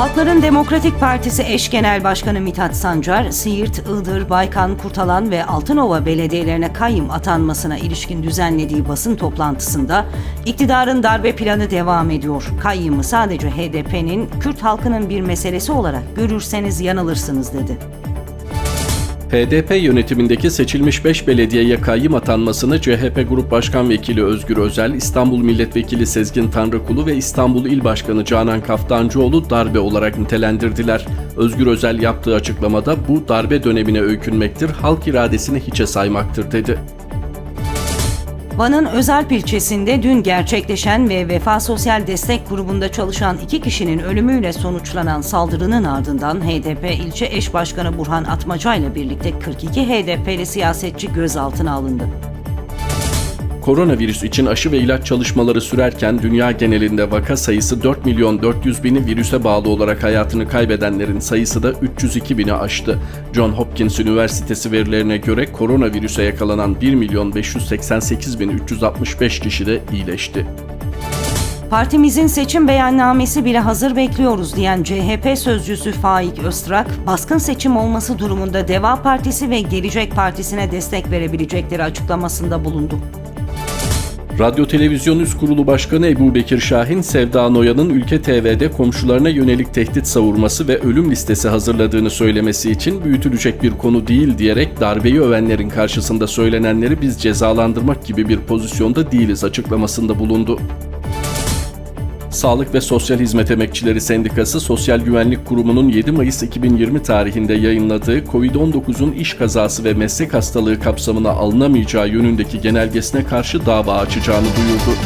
Halkların Demokratik Partisi eş genel başkanı Mithat Sancar, Siirt, Iğdır, Baykan, Kurtalan ve Altınova belediyelerine kayyım atanmasına ilişkin düzenlediği basın toplantısında iktidarın darbe planı devam ediyor. Kayyımı sadece HDP'nin, Kürt halkının bir meselesi olarak görürseniz yanılırsınız dedi. HDP yönetimindeki seçilmiş 5 belediyeye kayyım atanmasını CHP Grup Başkan Vekili Özgür Özel, İstanbul Milletvekili Sezgin Tanrıkulu ve İstanbul İl Başkanı Canan Kaftancıoğlu darbe olarak nitelendirdiler. Özgür Özel yaptığı açıklamada bu darbe dönemine öykünmektir, halk iradesini hiçe saymaktır dedi. Van'ın Özalp ilçesinde dün gerçekleşen ve Vefa Sosyal Destek Grubu'nda çalışan iki kişinin ölümüyle sonuçlanan saldırının ardından HDP ilçe eş başkanı Burhan Atmaca ile birlikte 42 HDP'li siyasetçi gözaltına alındı. Koronavirüs için aşı ve ilaç çalışmaları sürerken dünya genelinde vaka sayısı 4 milyon 400 bini virüse bağlı olarak hayatını kaybedenlerin sayısı da 302 bini aştı. John Hopkins Üniversitesi verilerine göre koronavirüse yakalanan 1 milyon 588 bin 365 kişi de iyileşti. Partimizin seçim beyannamesi bile hazır bekliyoruz diyen CHP sözcüsü Faik Öztrak, baskın seçim olması durumunda Deva Partisi ve Gelecek Partisi'ne destek verebilecekleri açıklamasında bulundu. Radyo Televizyon Üst Kurulu Başkanı Ebu Bekir Şahin, Sevda Noyan'ın Ülke TV'de komşularına yönelik tehdit savurması ve ölüm listesi hazırladığını söylemesi için büyütülecek bir konu değil diyerek darbeyi övenlerin karşısında söylenenleri biz cezalandırmak gibi bir pozisyonda değiliz açıklamasında bulundu. Sağlık ve Sosyal Hizmet Emekçileri Sendikası Sosyal Güvenlik Kurumu'nun 7 Mayıs 2020 tarihinde yayınladığı COVID-19'un iş kazası ve meslek hastalığı kapsamına alınamayacağı yönündeki genelgesine karşı dava açacağını duyurdu.